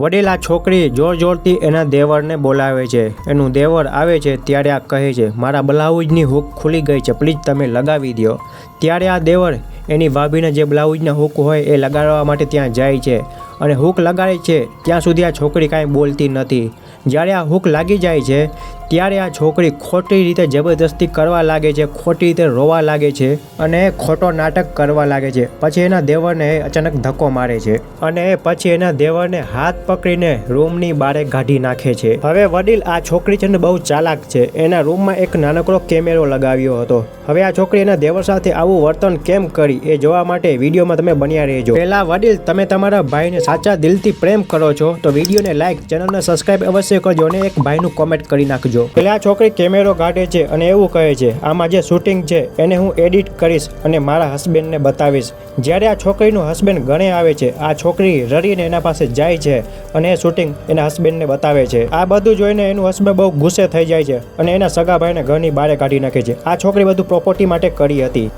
વડીલ આ છોકરી જોર જોરથી એના દેવરને બોલાવે છે. એનું દેવર આવે છે ત્યારે આ કહે છે, મારા બ્લાઉઝની હૂક ખુલી ગઈ છે, પ્લીઝ તમે લગાવી દો ત્યારે આ દેવર એની ભાભીને જે બ્લાઉઝના હૂક હોય એ લગાડવા માટે ત્યાં જાય છે અને હૂક લગાડે છે, ત્યાં સુધી આ છોકરી કાંઈ બોલતી નથી. જ્યારે આ હૂક લાગી જાય છે ત્યારે આ છોકરી ખોટી રીતે જબરદસ્તી કરવા લાગે છે, ખોટી રીતે રોવા લાગે છે અને ખોટો નાટક કરવા લાગે છે. પછી એના દેવરને અચાનક ધક્કો મારે છે અને પછી એના દેવરને હાથ પકડીને રૂમની બારે કાઢી નાખે છે. હવે વડીલ આ છોકરી છે ને બહુ ચાલાક છે. એના રૂમમાં એક નાનકડો કેમેરો લગાવ્યો હતો. હવે આ છોકરી એના દેવર સાથે આવું વર્તન કેમ કરી એ જોવા માટે વિડીયોમાં તમે બન્યા રહેજો. પહેલા વડીલ, તમે તમારા ભાઈને સાચા દિલથી પ્રેમ કરો છો, તો વિડીયોને લાઈક, ચેનલને સબસ્ક્રાઈબ અવશ્ય કરજો અને એક ભાઈનું કોમેન્ટ કરી નાખજો. પેલા આ છોકરી કેમેરો કાઢે છે અને એવું કહે છે, આમાં જે શૂટિંગ છે, એને હું એડિટ કરીશ અને મારા હસબન્ડને બતાવીશ. જ્યારે આ છોકરીનું હસબન્ડ ગણે આવે છે, આ છોકરી રડીને એના પાસે જાય છે અને એ શૂટિંગ એના હસબન્ડને બતાવે છે. આ બધું જોઈને એનું હસબન્ડ બહુ ગુસ્સે થઈ જાય છે અને એના સગા ભાઈને ઘરની બહાર કાઢી નાખે છે. આ છોકરી બધું પ્રોપર્ટી માટે કરી હતી.